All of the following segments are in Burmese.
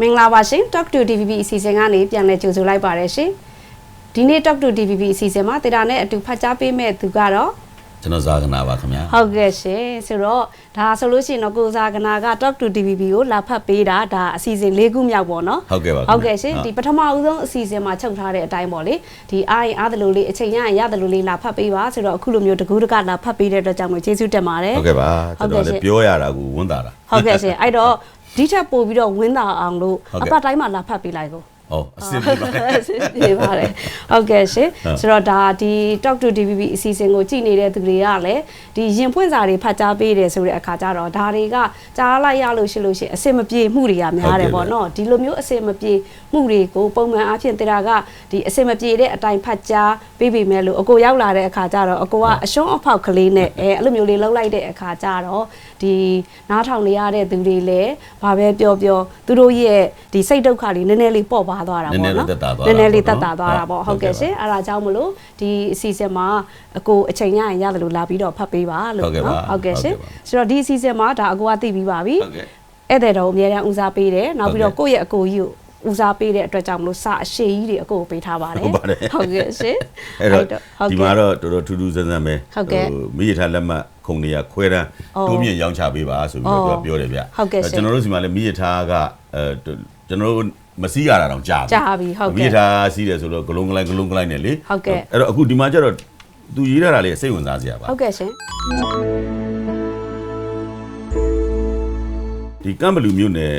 မင်္ဂလာပါရှင် Talk to DVB အစီအစဉ်ကနေပြန်လည်ကြိုဆိုလိုက်ပါတယ်ရှင်ဒီနေ့ Talk to DVB အစီအစဉ်မှာတေတာနဲ့အတူဖတ်ကြားပေးမဲ့သူကတော့ကျွန်တော်ဇာကနာပါခင်ဗျာဟုတ်ကဲ့ရှင်ဆိုတော့ဒါဆိုလို့ရှိရင်တော့ကိုစားကနာက Talk to DVB ကိုလာဖတ်ပေးတာဒါအစီအစဉ်၄ခုမြောက်ပေါ့နော်ဟုတ်ကဲ့ပါခင်ဗျာဟုတ်ကဲ့ရှင်ဒီပထမဦးဆုံးအစီအစဉ်မှာချုပ်ထားတဲ့အတိုင်းပေါ့လေဒီအားရင်အားတယ်လို့လေးအချိန်ရရင်ရတယ်လို့လေးလာဖတ်ပေးပါဆိုတော့အခုလိုမျိုးတကူးတကလာဖတ်ပေးတဲ့အတွက်ကြောင့်မို့ကျေးဇူးတင်ပါတယ်ဟုတ်ကဲ့ပါကျွန်တော်လည်းပြောရတာကိုဝန်တာတာဟုတ်ကဲ့ရှင်အဲ့တော့ ဒီထက်ပို့ပြီးတော့ဝင်းတာအောင်လို့ဟုတ်အကဲ့ပတ်တိုင်းမှာလာဖတ်ပေးလိုက်ကို ဟောအဆင်ပြေပါအဆင်ပြေပါတယ်ဟုတ်ကဲ့ရှင်ဟုတ်ဆိုတော့ဒါဒီ Talk to DVB အစီအစဉ်ကိုကြည့်နေတဲ့သူတွေကလည်းဒီရင်ဖွင့်စာတွေဖတ်ကြားပေးတယ်ဆိုတဲ့အခါကျတော့ဒါတွေကကြားလိုက်ရလို့ရှိလို့ရှိရင်အဆင်မပြေမှုတွေကများတယ်ပေါ့နော်ဒီလိုမျိုးအဆင်မပြေမှုတွေကိုပုံမှန်အားဖြင့်တရားကဒီအဆင်မပြေတဲ့အတိုင်းဖတ်ကြားပေးပေမဲ့လို့အကိုရောက်လာတဲ့အခါကျတော့အကိုကအရှုံးအဖောက်ကလေးနဲ့အဲအဲ့လိုမျိုးလေးလှုပ်လိုက်တဲ့အခါကျတော့ဒီနားထောင်နေရတဲ့သူတွေလည်းဘာပဲပြောပြောသူတို့ရဲ့ဒီစိတ်ဒုက္ခလေးနည်းနည်းလေးပေါ့ပါသွားတာပေါ့နော်နည်းနည်းလေးသက်သာသွားတာနည်းနည်းလေးပေါ့တက်နော်တာသွားတာပေါ့ဟုဟုတ်တ်ကဲ့ကဲ့ရှင်အဲ့ဒါကြောင့်မလို့ဒီအစီအစဉ်မှာအကိုအချိန်ရရင်ရတယ်လို့လာပြီးတော့ဖတ်ပေးပါလို့ဟုတ်ကဲ့ပါဟုတ်ကဲ့ရှင်ဟုတ်ကဲ့ပါဆိုတော့ဒီအစီအစဉ်မှာဒါအကိုကသိပြီးပါပြီဟုတ်ကဲ့ဧည့်သည်တော်ကိုအများအားဦးစားပေးတယ်နောက်ပြီးတော့ဟုတ်ကိုယ့်ရဲ့အကိုကြီးကိုဦးစားပေးတဲ့အတွက်ကြောင့်မလို့စအရှိကြီးတွေအကိုကိုပေးထားပါတယ်ဟုတ်ပါတယ်ဟုတ်ကဲ့ရှင်အဲ့တော့ဟုတ်ဒီကဲ့မှာတော့တော်တော်ထူးထူးဆန်းဆန်းပဲဟုတ်ကဲ့မိရထားလက်မှတ်ခုံတွေကခွဲတန်းအော်တိုးမြင့်ရောင်းချပေးပါဆိုပြီးတော့အော်သူကပြောတယ်ဗျဟုတ်ကဲ့ရှင်ကျွန်တော်တို့စီမှာလည်းမိရထားကအဲ ကျွန်တော်တို့မစီးရတာတောင်ကြာပြီကြာပြီဟုတ်ကဲ့မိရထားစီးတယ်ဆိုတော့ဂလုံးဂလိုက်ဂလုံးဂလိုက်နဲ့လေဟုတ်ကဲ့အဲ့တော့အခုဒီမှာကျတော့သူရေးထားတာလေစိတ်ဝင်စားစရာပါဟုတ်ကဲ့ရှင်ဒီကမ်ဘလူမြို့နယ်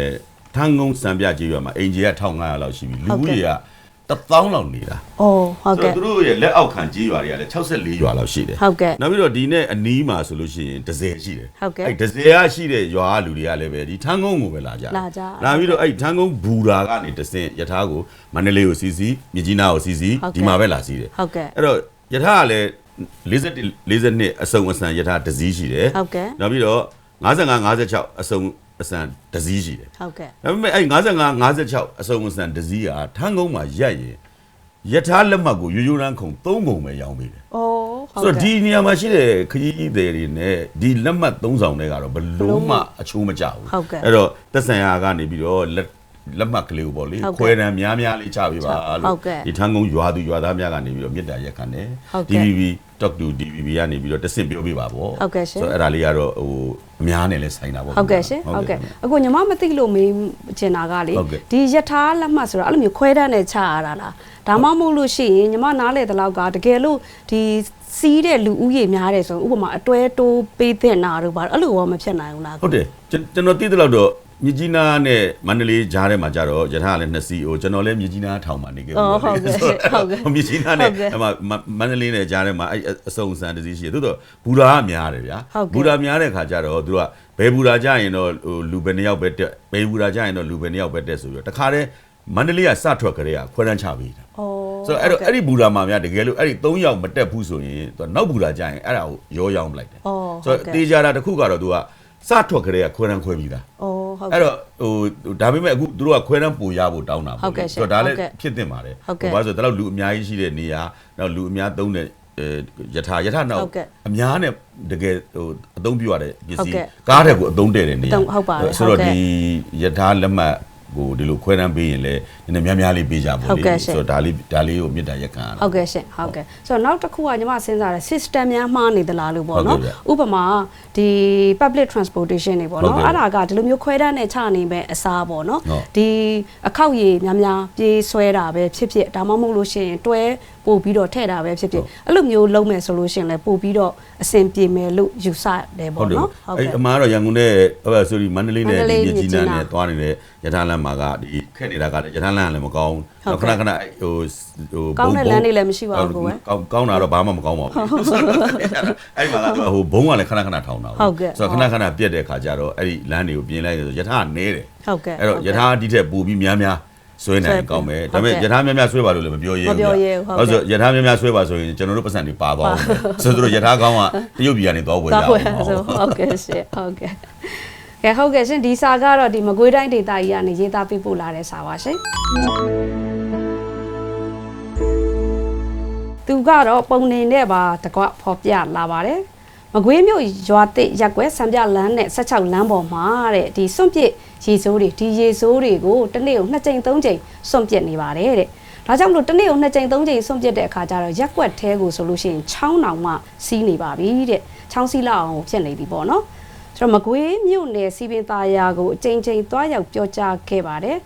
ထန်းကုန်းစံပြကြီးရွာမှာအင်ဂျီက1500လောက်ရှိပြီလူဦးရေက 1000လောက်နေတာအော်ဟုတ်ကဲ့ဆိုတော့သူတို့ရဲ့လက်အောက်ခံကြီးရွာတွေကလည်း64ရွာလောက်ရှိတယ်ဟုတ်ကဲ့နောက်ပြီးတော့ဒီနဲ့အနီးမှာဆိုလို့ရှိရင်ဒဇယ်ရှိတယ်ဟုတ်ကဲ့အဲ့ဒဇယ်ကရှိတဲ့ရွာကလူတွေကလည်းပဲဒီထန်းကုန်းကိုပဲလာကြတယ်လာကြတယ်လာပြီးတော့အဲ့ထန်းကုန်းဘူရာကနေတဆင့်ယထာကိုမန္တလေးကိုစီစီမြကြီးနားကိုစီစီဟုတ်ကဲ့ ဒီမှာပဲလာစီတယ် ဟုတ်ကဲ့ အဲ့တော့ယထာကလည်း41 42အစုံအစံယထာတစ်စီးရှိတယ်ဟုတ်ကဲ့နောက်ပြီးတော့55 56အစုံ အစံတစ်စီးရှိတယ်ဟုတ်ကဲ့ဒါပေမဲ့အဲ့55 56အစုံအစံတစ်စီးကထန်းကုန်းမှာရက်ရင်ယထာလက်မှတ်ကိုရိုးရိုးရမ်းခုံ3ခုံပဲရောင်းပေးတယ်အော်ဟုတ်ဆိုတော့ကဲ့ဒီနေရာမှာရှိတဲ့ခရီးသည်တွေနဲ့ဒီလက်မှတ်သုံးဆောင်တွေကတော့ဘလို့မှအချိုးမကျဘူးဟုတ်ကဲ့အဲ့တော့သက်ဆိုင်ရာကနေပြီးတော့ လက်လက်မှတ်ကလေးကိုပေါ့လေဟုတ်ကဲ့ခွဲတန်းများများလေးချပေးပါဟုတ်လို့ကဲ့ဒီထန်းကုန်းရွာသူရွာသားများကနေပြီးတော့မြစ်တာရက်ခံတယ်ဟုတ်ကဲ့ DVB talk to DVB ကနေပြီးတော့တဆင့်ပြောပြပါပေါ့ဟုတ်ကဲ့ရှင်ဆိုတော့အဲ့ဒါလေးကတော့ဟိုအများနဲ့လဲဆိုင်တာပေါ့ဟုတ်ကဲ့ရှင်ဟုတ်ကဲ့အခုညီမမသိလို့မေးချင်တာကလေဟုတ်ကဲ့ဒီယထာလက်မှတ်ဆိုတာအဲ့လိုမျိုးခွဲတန်းနဲ့ချရတာလားဒါမှမဟုတ်လို့ရှိရင်ညီမနားလေတဲ့လောက်ကတကယ်လို့ဒီစီးတဲ့လူဦးရေများတယ်ဆိုရင်ဥပမာအတွဲတိုးပေးတဲ့နာတို့ပါအဲ့လိုရောမဖြစ်နိုင်ဘူးလားဟုတ်တယ်ကျွန်ကျွန်တော်သိသလောက်တော့ မြကြီးနားနဲ့မန္တလေးကြားထဲမှာကြတော့ယထာကလည်းနှစ်စီးဟိုကျွန်တော်လည်းမြကြီးနားထောင်မှာနေခဲ့အော်ဘူးဟုတ်ကဲ့ဟုတ်ကဲ့မြကြီးနားနဲ့ဟုတ်ကဲ့အမမန္တလေးနဲ့ကြားထဲမှာအဲ့အစုံစံတစ်စီးရှိတယ်သို့တော့ဘူရာကများတယ်ဗျာဟုတ်ကဲ့ဘူရာများတဲ့ခါကျတော့သူကဘယ်ဘူရာကြရင်တော့ဟိုလူဘယ်နှစ်ယောက်ပဲတက်ဘယ်ဘူရာကြရင်တော့လူဘယ်နှစ်ယောက်ပဲတက်ဆိုပြီးတော့တခါတည်းမန္တလေးကစထွက်ကြတဲ့ကခွဲတန်းချပေးတာအော်ဆိုတော့အဲ့တော့အဲ့ဒီဘူရာမှာများတကယ်လို့အဲ့ဒီ3ယောက်မတက်ဘူးဆိုရင်သူကနောက်ဘူရာကြရင်အဲ့ဒါကိုရောရောင်းပလိုက်တယ်အော်ဆိုဟုတ်တော့ကဲ့တေးကြတာတစ်ခုကတော့သူကစထွက်ကြတဲ့ကခွဲတန်းခွဲပြီးသားအော် ဟုတ်အဲ့ကဲ့တော့ဟိုဒါပေမဲ့အခုသူတို့ကခွဲတန်းပူရဖို့တောင်းတာဟုတ်ကဲ့ရှင်ဆိုတော့ဒါလည်းဟုတ်ကဲ့ဖြစ်တင်ပါတယ်ဟုတ်ကဲ့ဘာလို့ဆိုတော့ဒါတော့လူအများကြီးရှိတဲ့နေရာနောက်လူအများသုံးတဲ့အဲယထာယထာနောဟုက်တ်ကဲ့အများနဲ့တကယ်ဟိုအသုံးပြုရတဲ့ပစ္စဟုတ်ည်းကဲ့ကားတဲ့ကိုအသုံးတဲ့တဲ့နေအရာသုံးဟုတ်ပါတယ်ဆိုတော့ဟုတ်ကဲ့ဒီယထာလက်မှတ် ဟိုဒီလိုခွဲတန်းပေးရင်လည်းနည်းနည်းများများလေးပေးကြပါဟုတ်လေကဲ့ရှင်ဆိုတော့ဒါလေးဒါလေးကိုမေတ္တာရက်ခံရတာဟုတ်ကဲ့ရှင်ဟုတ်ကဲ့ဆိုတော့နောက်တစ်ခုကညီမစဉ်းစားတယ် system များမှားနေသလားလို့ပေါ့နော်ဟုတ်ကဲ့ဥပမာဒီ public transportation တွေပေါ့ဟုတ်နော်ကဲ့အဲ့ဒါကဒီလိုမျိုးခွဲတန်းနဲ့ချနေမဲ့အစားပေါ့နော်ဟုတ်ဒီအခောက်ရည်များများပြေးဆွဲတာပဲဖြစ်ဖြစ်ဒါမှမဟုတ်လို့ရှိရင်တွဲပို့ပြီးတော့ထည့်တာပဲဖြစ်ဖြစ်အဲ့လိုမျိုးလုံးမယ်ဆိုလို့ရှိရင်လည်းပို့ပြီးတော့အဆင်ပြေမယ်လို့ယူဆတယ်ဟုပေါ့တ်တယ်နော်ဟုတ်အဲ့ကဲ့အမှားတော့ရန်ကုန်နဲ့ဟိုဆိုဒီမန္တလေးနဲ့မန္တလေးဒီမြကြီးနားမြစ်ကြီးနားနဲ့သွားနေတဲ့ရထားလမ်းမှာကဒီခက်နေတာကလည်းရထားလမ်းကလည်းမကောင်းဟုတ်ဘူးကဲ့ခဏခဏအဲ့ဟိုဟိုကောင်းတဲ့ဘုံလမ်းတွေလည်းမရှိပါဘူးကိုယ်ကောင်းကောင်းတာတော့ဘာမှမကောင်းပါဘူးအဲ့မှာကဟိုဘုံကလည်းခဏခဏထောင်တာဟုတ်ကဲ့ဆိုတော့ခဏခဏပြက်တဲ့ခါကျတော့အဲ့ဒီလမ်းတွေကိုပြင်လိုက်ရဆိုရထားနဲတယ်ဟုတ်ကဲ့အဲ့တော့ရထားဒီထက်ပိုပြီးများများဆွဲနိုင်ရင်ကောင်းမယ်ဟုတ်ဒါပေမဲ့ကဲ့ရထားများများဆွဲပါလို့လည်းမပြောရဲဘူးမပြောရဲဘူးဟုတ်ကဲ့ဆိုတော့ရထားများများဆွဲပါဆိုရင်ကျွန်တော်တို့ပတ်စံတွေပါသွားအောင်ဆိုတော့ရထားကောင်းကတရုတ်ပြည်ကနေသွားဝယ်ကြတော့အောင်ဝယ်ဆိုဟုတ်ကဲ့ရှင်ဟုတ်ကဲ့ ကဲဟုတ်ကဲ့ရှင်ဒီစာကတော့ဒီမကွေးတိုင်းဒေသကြီးကနေရေးသားပေးပို့လာတဲ့စာပါရှင်သူကတော့ပုံနေနဲ့ပါတကွဖော်ပြလာပါတယ်မကွေးမြို့ရွာတစ်ရက်ကွက်စံပြလမ်းနဲ့16လမ်းပေါ်မှာတဲ့ဒီစွန့်ပစ်ရေစိုးတွေဒီရေစိုးတွေကိုတစ်နေ့ကို2ကြိမ်3ကြိမ်စွန့်ပစ်နေပါတယ်တဲ့ဒါကြောင့်မလို့တစ်နေ့ကို2ကြိမ်3ကြိမ်စွန့်ပစ်တဲ့အခါကျတော့ရက်ကွက်ထဲကိုဆိုလို့ရှိရင်ချောင်းတောင်မှစီးနေပါပြီတဲ့ချောင်းစီးလောက်အောင်ဖြစ်နေပြီပေါ့နော် ဆိုတော့မကွေးမြို့နယ်စီပင်သားယာကိုအကြိမ်ကြိမ်သွားရောက်ပြောကြားခဲ့ပါတယ်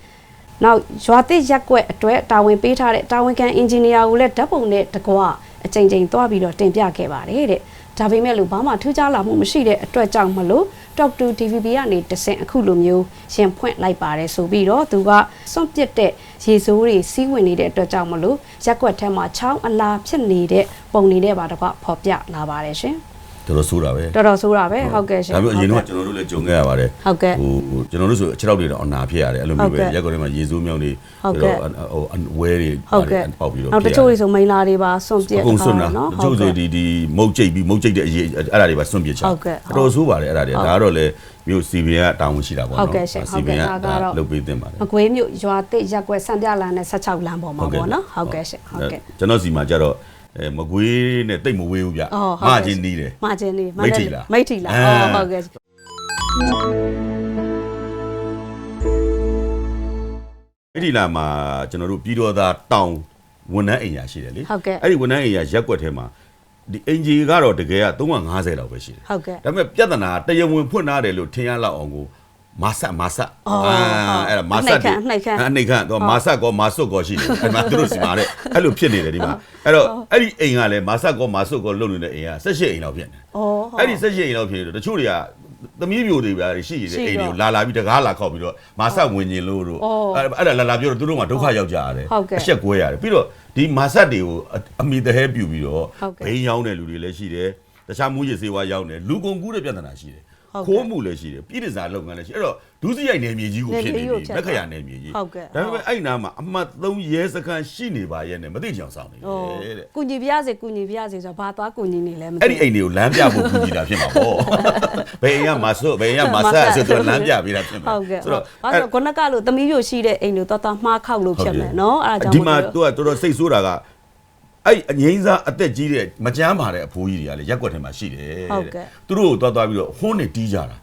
နောက်ရွာတစ်ရက်ကွက်အတွက်တာဝန်ပေးထားတဲ့တာဝန်ခံအင်ဂျင်နီယာကိုလည်းဓာတ်ပုံနဲ့တကွအကြိမ်ကြိမ်သွားပြီးတော့တင်ပြခဲ့ပါတယ်တဲ့ဒါပေမဲ့လို့ဘာမှထူးခြားလာမှုမရှိတဲ့အတွက်ကြောင့်မလို့ Talk to TVB ကနေတဆင့်အခုလိုမျိုးရှင်ဖွင့်လိုက်ပါတယ်ဆိုပြီးတော့သူကစွန့်ပစ်တဲ့ရေစိုးတွေစီးဝင်နေတဲ့အတွက်ကြောင့်မလို့ရက်ကွက်ထဲမှာချောင်းအလားဖြစ်နေတဲ့ပုံနေတဲ့ပါတော့ဖော်ပြလာပါတယ်ရှင် တော်တော်ဆိုးတာပဲတော်တော်ဆိုးတာပဲဟုတ်ကဲ့ရှင်ဒါပေမဲ့အရင်တော့ကျွန်တော်တို့လည်းကြုံခဲ့ရပါတယ်ဟုတ်ကဲ့ဟိုကျွန်တော်တို့ဆိုအချက်တော့တွေတော့အနာဖြစ်ရတယ်အဲ့လိုမျိုးပဲဟုတ်ကဲ့ရက်ကွက်ထဲမှာရေစိုးမြောင်းတွေဟုတ်ကဲ့ဟိုအဝဲတွေဟုတ်ကဲ့ပေါက်ပြီးတော့နောက်တချို့တွေဆိုမိန်လာတွေပါစွန့်ပစ်အကုန်စွန့်တာနော်တချို့ဆိုဒီဒီမုတ်ကြိတ်ပြီးမုတ်ကြိတ်တဲ့အရေးအဲ့ဒါတွေပါစွန့်ပစ်ချဟုတ်ကဲ့တော်တော်ဆိုးပါတယ်အဲ့ဒါတွေဟုတ်ဒါကတော့လေမြို့စီဘီကတာဝန်ရှိတာပေါ့ဟုတ်နော်ကဲ့ရှင်ဟုတ်ကဲ့ CBN ဒါကတော့လုပ်ပေးသင့်ပါတယ်မကွေးမြို့ရွာတစ်ရက်ကွက်စံပြလမ်းနဲ့16လမ်းပေါ်မှာပေါ့နော်ဟုတ်ကဲ့ရှင်ဟုတ်ကဲ့ကျွန်တော်စီမှာကြတော့ အဲမကွေးနဲ့တိတ်မဝေးဘူးဗျအော်ဟုတ်ကဲ့မချင်းနီးတယ်မချင်းနေမိတ်ထီလာမိတ်ထီလာအဲအော်ဟုတ်ကဲ့အဲ့ဒီလာမှာကျွန်တော်တို့ပြည်တော်သားတောင်ဝန်ထမ်းအိမ်ယာရှိတယ်လေဟုတ်ကဲ့အဲ့ဒီဝန်ထမ်းအိမ်ယာရက်ကွက်ထဲမှာဒီအင်ဂျီကတော့တကယ်က350လောက်ပဲရှိတယ်ဟုတ်ကဲ့ဒါပေမဲ့ပြဿနာကတရားဝင်ဖွင့်ထားတယ်လို့ထင်ရလောက်အောင်ကို မာဆက်မာဆက်အော်ဟုတ်အဲ့ဒါမာဆက်အနှိပ်ခမ်းအနှိပ်ခမ်းအနှိပ်ခမ်းတော့မာဆက်ကောမာဆွတ်ကောရှိတယ်အဲ့မှာသူတို့စီမှာတဲ့အဲ့လိုဖြစ်နေတယ်ဒီမှာအဲ့တော့အဲ့ဒီအိမ်ကလည်းမာဆက်ကောမာဆွတ်ကောလုံနေတဲ့အိမ်က18အိမ်လောက်ဖြစ်နေတယ်အော်အဲ့ဒီ18အိမ်လောက်ဖြစ်နေတော့တချို့တွေကသမီးမျိုးတွေပါရှိရတဲ့အိမ်တွေကိုလာလာပြီးတကားလာခောက်ပြီးတော့မာဆက်ဝင်ကျင်လို့တို့အော်အဲ့အဲ့ဒါလာလာပြောတော့သူတို့မှဒုက္ခရောက်ကြရတယ်ဟုတ်ကဲ့အဆက်ကွဲရတယ်ပြီးတော့ဒီမာဆက်တွေကိုအအမိတဟဲပြူပြီးတော့ဟုတ်ကဲ့ဘိန်းရောင်းတဲ့လူတွေလည်းရှိတယ်တခြားမူရည်စေဝါရောင်းတယ်လူကုန်ကူးတဲ့ပြဿနာရှိတယ်ဟုတ်ကဲ့ ခိုးမှုလည်းရှိတယ်ပြည်တစားလုပ်ငန်းလည်းရှိအဲ့တော့ဒုစရိုက်နယ်မြေကြီးကိုဖြစ်နေနယ်မြေကြီးကိုပြီဖြတ်မက်ခရနယ်မြေကြီးဟုတ်ကဲ့ဒါပေမဲ့အဲ့နားမှာအမှတ်3ရဲစခန်းရှိနေပါရဲ့နဲ့မသိချောင်ဆောင်နေတဟိုယ်တဲ့ကုညီပြရစေကုညီပြရစေဆိုတော့ဘာသွားကုညီနေလဲမသိအဲ့ဒီအိမ်တွေကိုလမ်းပြဖို့ကူညီတာဖြစ်မှာပေါ့ဘယ်အိမ်ကမဆွတ်ဘယ်အိမ်ကမဆက်ဆိုတော့လမ်းပြပေးတာဖြစ်မှာဟုတ်ကဲ့ဆိုဆိုတော့တော့ဘာလို့ခုနကလို့သမီးပြိုရှိတဲ့အိမ်တို့သွားသွားမှားခောက်လို့ဖြစ်မယ်နော်အဲ့ဒါကြောင့်ဒီမှာမို့သူကတော်တော်စိတ်ဆိုးတာက အဲ့အငိမ့်စားအသက်ကြီးတဲ့မကြမ်းပါတဲ့အဖိုးကြီးတွေကလည်းရက်ကွက်ထဲမှာရှိတယ်ဟုတ်ကဲ့သူတို့ကိုသွားသွားပြီးတော့ဟွန်းနေတီးကြတာ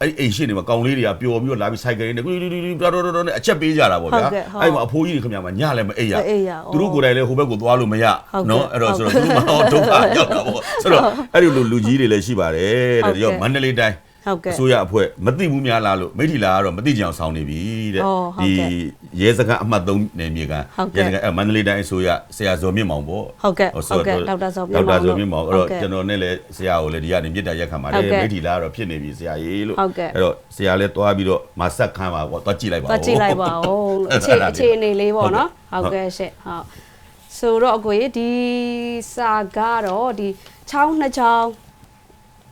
အဲ့အိမ်ရှိနေမှာကောင်လေးတွေကပျော်ပြီးတော့လာပြီးစိုက်ကယ်နဲ့ကွီတီတီတော်တော်တော်နဲ့အချက်ပေးကြတာပေါ့ဗျာဟုတ်ကဲ့ဟုတ်အဲ့မှာအဖိုးကြီးတွေခင်ဗျာမညလည်းမအိပ်ရမအိပ်ရဩသူတို့ကိုယ်တိုင်လည်းဟိုဘက်ကိုသွားလို့မရဟုတ်ကဲ့နော်အဲ့တော့ဆိုတော့သူတို့မှတော့ဒုက္ခရောက်တာပေါ့ဆိုတော့အဲ့ဒီလိုလူကြီးတွေလည်းရှိပါတယ်ဟုတ်တဲ့ကဲ့ရောမန္တလေးတိုင်းဟုတ်ကဲ့အစိုးရအဖွဲ့မသိဘူးများလားလို့မိထီလာကတော့မသိကြအောင်ဆောင်းနေပြီတဲ့အော်ဟုတ်ကဲ့ရဲစခန်းအမှတ်3နယ်မြေကဟုတ်ကဲ့ရဲစခန်းအဲမန္တလေးတိုင်းအစိုးရဆရာဇော်မြင့်မောင်ပေါ့ဟုတ်ကဲ့ဆိုဟုတ်ကဲ့တော့ဒေါက်တာဇော်မြင့်မောင်ဒေါက်တာဇော်မြင့်မောင်အဲ့ဟုတ်တော့ကဲ့ကျွန်တော်နဲ့လည်းဆရာကိုလည်းဒီကနေမြစ်တာရက်ခံပါတဟုယ်တ်ကဲ့မိထီလာကတော့ဖြစ်နေပြီဆရာကြီးလို့ဟုတ်ကဲ့အဲ့တော့ဆရာလည်းတွားပြီးတော့မဆက်ခန်းပါပေါ့တွားကြည့်လိုက်ပါသွားကြည့်လိုက်ပါဦးအခြေအခြေအနေလေးပေါ့နော်ဟုတ်ကဲ့ရှင့်ဟုတ်ဆိုတော့အကိုကြီးဒီစာကတော့ဒီချောင်းနှစ်ချောင်း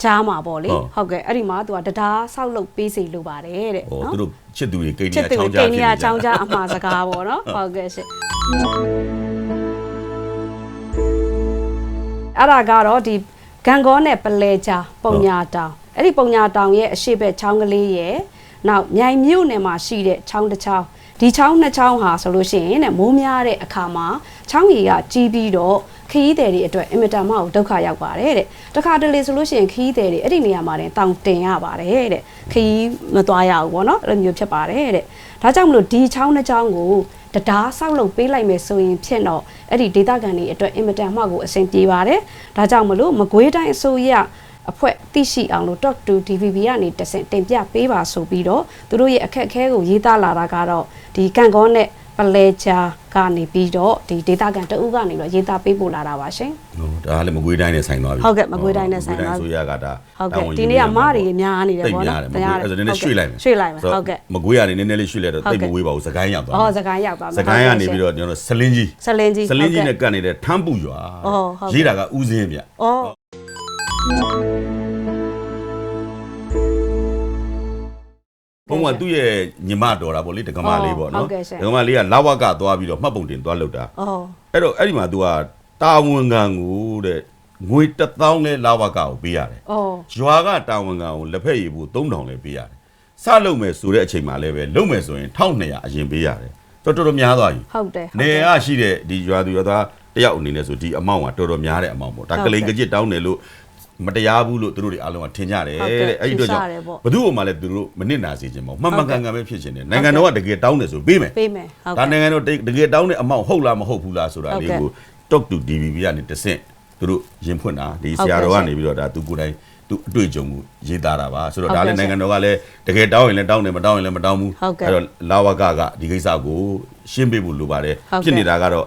ချားမှာပေါ့လေဟုတ်ကဲ့အဲ့ဒီမှာသူကတရားဆောက်လုပ်ပေးစီလိုပါတယ်တဲ့ဟိုနော်သူတို့ချစ်သူတွေကိန်းချနေစ်သူချောင်းကြကိဖြစ်န်းနေရကြချောင်းကြအမှားစကားပေါ့နော်ဟုတ်ကဲ့ရှင့်အဲ့ဒါကတော့ဒီဂန်ကောနဲ့ပလဲချာပုံညာတောင်အဲ့ဒီပုံညာတောင်ရဲ့အရှိဘက်ချောင်းကလေးရဲ့နောက်မြိုင်မြို့နယ်မှာရှိတဲ့ချောင်းတစ်ချောင်းဒီချောင်းနှစ်ချောင်းဟာဆိုလို့ရှိရင်တဲ့မိုးများတဲ့အခါမှာချောင်းကြီးကကြီးပြီးတော့ ခရီးသည်တွေအတွက်အင်မတန်မှဒုက္ခရောက်ပါတယ်တဲ့တခါတလေဆိုလို့ရှိရင်ခရီးသည်တွေအဲ့ဒီနေရာမှာတင်တောင်တင်ရပါတယ်တဲ့ခရီးမသွားရဘူးပေါ့နော်အဲ့လိုမျိုးဖြစ်ပါတယ်တဲ့ဒါကြောင့်မလို့ဒီချောင်းနှစ်ချောင်းကိုတရားဆောက်လုပ်ပေးလိုက်မယ်ဆိုရင်ဖြစ်တော့အဲ့ဒီဒေသခံတွေအတွက်အင်မတန်မှကိုအဆင်ပြေပါတယ်ဒါကြောင့်မလို့မကွေးတိုင်းအစိုးရအဖွဲ့သိရှိအောင်လို့ Talk to DVB ကနေတဆင့်တင်ပြပေးပါဆိုပြီးတော့သူတို့ရဲ့အခက်အခဲကိုရေးသားလာတာကတော့ဒီကန့်ကောနဲ့ ပလဲချာကနေပြီးတော့ဒီဒေတာကန်တအုပ်ကနေပြီးတော့ရေးသားပေးပို့လာတာပါရှင်ဟိုဒါကလည်းမကွေးတိုင်းနဲ့ဆိုင်သွားပြီဟုတ်ကဲ့မကွေးတိုင်းနဲ့ဆိုင်သွားပြီမကွေးတိုင်းဆိုရကဒါဟုတ်ကဲ့တာဝန်ယူဒီနေ့ကရမှာမတွေများနေတယ်တိတ်ပေါ့နော်များတယ်မကွေးအဲ့ဒါနည်းနည်းရွှေ့လိုက်မယ်ရွှေ့လိုက်မယ်ဟုတ်ကဲ့မကွေးကနေနည်းနည်းလေးရွှေ့လိုက်တော့ဟုတ်တိတ်ကဲ့မဝေးပါဘူးစကိုင်းရောက်သွားအော်စကိုင်းရောက်သွားမယ်စကိုင်းကနေပြီးတော့ကျွန်တော်ဆလင်းကြီးဆလင်းကြီးဆလင်းကြီးဟုတ်ကဲ့နဲ့ကပ်နေတဲ့ထမ်းပူရွာအော်ဟုတ်ကဲ့ရေးတာကဥစင်းဗျအော် ဘုံကသူ့ရဲ့ညီမတော်တာပေါ့လေတက္ကမလေးပေါ့ဟုနော်တ်ကဲ့ရှင်တက္ကမလေးကလာဝကသွားပြီးတော့မှတ်ပုံတင်သွားလုပ်တာအော်အဲ့တော့အဲ့ဒီမှာ तू ကတာဝန်ခံကိုတဲ့ငွေ1000လဲလာဝကကိုပေးရတယ်အော်ရွာကတာဝန်ခံကိုလက်ဖက်ရည်ဘူး3000လဲပေးရတယ်စလုပ်မယ်ဆိုတဲ့အချိန်မှာလည်းပဲလုပ်မယ်ဆိုရင်1200အရင်ပေးရတယ်တော်တော်တော်များသွားပြီဟုတ်တယ်နေရရှိတဲ့ဒီရွာသူရွာသားတယောက်အနေနဲ့ဆိုဒီအမောင့်ကတော်တော်များတဲ့အမောင့်ပေါ့ဒါဟုတ်ကကဲ့လိန်ကကြစ်တောင်းတယ်လို့ မတရားဘူးလို့သူတို့တွေအားလုံးကထင်ကြတယ်ဟုတ်ကဲ့တဲ့အဲ့ဒီတော့ကြောင့်ယူဆတယ်ပေါ့ဘယ်သူ့မှလည်းသူတို့မနစ်နာစေချင်ပါဘူးမှန်မှဟုန်တ်ကကဲ့န်ကန်ပဲဖြစ်ချင်တယ်နိုင်ငံတော်ကတကယ်တောင်းတယ်ဆိုပေးမယ်ပေးမယ်ဟုတ်ဒါကဲ့နိုင်ငံတော်တကယ်တောင်းတဲ့အမောင့်ဟုတ်လားမဟုတ်ဘူးလားဆိုတာဟုတ်လေးကဲ့ကို talk to DVB ကနေတဆင့်သူတို့ရင်ဖွင့်တာဒီဟုတ်ဆကဲ့ရာတော်ရှကင်နေပြီးတော့ဒါသူကိုယ်တိုင်သူအတွေ့အကြုံကိုရေးသားတာပါဆိုတော့ဟုတ်ဒါကဲ့လည်းရှင်နိုင်ငံတော်ကလည်းတကယ်တောင်းရင်လည်းတောင်းတယ်မတောင်းရင်လည်းမတောင်းဘူးဟုတ်ကဲ့အဲ့တော့လာဝကကဒီကိစ္စကိုရှင်းပေးဖို့လိုပါတယ်ဟုတ်ကဲ့ဖြစ်နေတာကတော့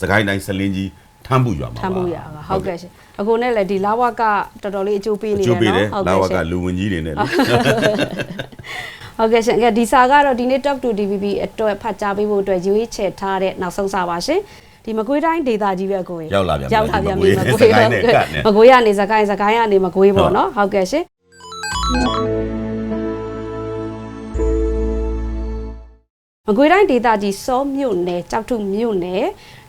စကိုင်းတိုင်းစလင်းကြီးထမ်းဖို့ရွာမှာပါထမ်းဖို့ရပါဟုတ်ကဲ့ရှင် အခုနဲ့လည်းဒီလာဝကတော်တော်လေးအကျိုးပေးနေအတကျိုးယ်ပေးတယ်နော်ဟုတ်လာကဲ့ဝရှကင်လူဝင်ကြီးတွေနဲ့လေဟုတ်ကဲ့ရှင်အဲ့ဒီစာကတော့ဒီနေ့ Talk to DVB အတွက်ဖတ်ကြားပေးဖို့အတွက်ရွေးချယ်ထားတဲ့နောက်ဆုံးစာပါရှင်ဒီမကွေးတိုင်းဒေသကြီးပဲကိုယ်ရောက်လာပြန်ပြီရောက်လာပြန်ပြီမမကွေးကွေးစကိုင်းနဲ့ကပ်နေမကွေးကနေစကိုင်းစကိုင်းကနေမကွေးပေါ့နော်ဟုတ်ကဲ့ရှင်မကွေးတိုင်းဒေသကြီးစောမြို့နယ်ကြောက်ထုမြို့နယ်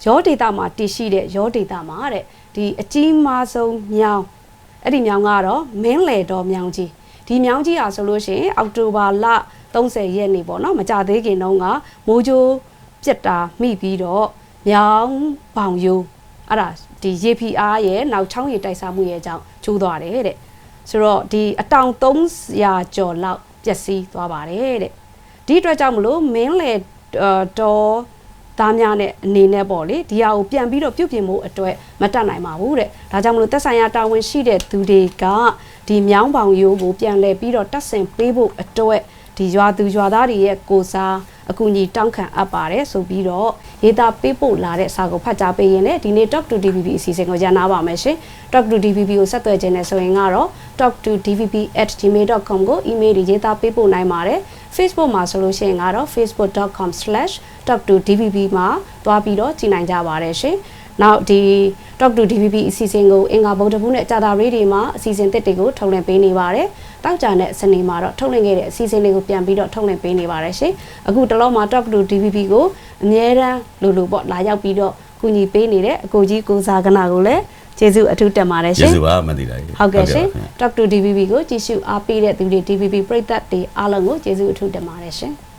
ရောဒေသမှာတည်ရှိတဲ့ရောဒေသမှာတဲ့ ဒီအကြီးမားဆုံးမြောင်းအဲ့ဒီမြောင်းကတော့မင်းလေတော်မြောင်းကြီးဒီမြောင်းကြီးอ่ะဆိုလို့ရှိရင်အောက်တိုဘာလ30ရက်နေ့ပေါ့နော်မကြသေးခင်တုန်းကမိုးကြိုးပြက်တာမိပြီးတော့မြောင်းပေါင်ယိုးအဲ့ဒါဒီရေဖီအားရဲ့နောက်ချောင်းရည်တိုက်စားမှုရဲ့အကြောင်းကျိုးသွားတယ်တဲ့ဆိုတော့ဒီအတောင်300ကျော်လောက်ပျက်စီးသွားပါတယ်တဲ့ဒီအတွက်ကြောင့်မလို့မင်းလေအာတော် သားများနဲ့အနေနဲ့ပေါ့လေဒီဟာကိုပြန်ပြီးတော့ပြုတ်ပြင်မှုအတွက်မတတ်နိုင်ပါဘူးတဲ့ဒါကြောင့်မလို့သက်ဆိုင်ရာတာဝန်ရှိတဲ့သူတွေကဒီမြောင်းပေါင်ရိုးကိုပြန်လဲပြီးတော့တက်ဆင်ပေးဖို့အတွက်ဒီရွာသူရွာသားတွေရဲ့ကိုစား အကူအညီတောင်းခံအပ်ပါတယ်ဆိုပြီးတော့ရေးသားပေးပို့လာတဲ့စာကိုဖတ်ကြားပေးရင်လည်းဒီနေ့ Talk to DVB အစီအစဉ်ကိုရန်နာပါမယ်ရှင် Talk to DVB ကိုဆက်သွယ်ခြင်းနဲ့ဆိုရင်ကတော့ talk2dvb@gmail.com ကို email ရေးသားပေးပို့နိုင်ပါတယ် Facebook မှာဆိုလို့ရှိရင်ကတော့ facebook.com/talk2dvb မှာတွားပြီးတော့ကြည်နိုင်ကြပါတယ်ရှင်။နောက်ဒီ Talk to DVB အစီအစဉ်ကိုအင်္ဂါဗုဒ္ဓဘူးနဲ့ကြာတာရေးတွေမှာအစီအစဉ်တစ်တွေကိုထုတ်လွှင့်ပေးနေပါတယ်။ တောက်ကြတဲ့စနေမှာတော့ထုတ်လွှင့်ခဲ့တဲ့အစီအစဉ်လေးကိုပြန်ပြီးတော့ထုတ်လွှင့်ပေးနေပါတယ်ရှင်။အခုတလောမှာ Talk to DVB ကိုအမြဲတမ်းလိုလိုပေါ့လာရောက်ပြီးတော့ကူညီပေးနေတဲ့အကိုကြီးကိုစာကနာကိုလည်းကျေးဇူးအထူးတင်ပါတယ်ရှကျေးင်ဇူးပါမသိတာကြီးဟုတ်ကဲ့ရှင်ပါခင်ဗျာ Talk to DVB ကိုကြည့်ရှုအားပေးတဲ့သူတွေ DVB ပရိသတ်တွေအားလုံးကိုကျေးဇူးအထူးတင်ပါတယ်ရှင်။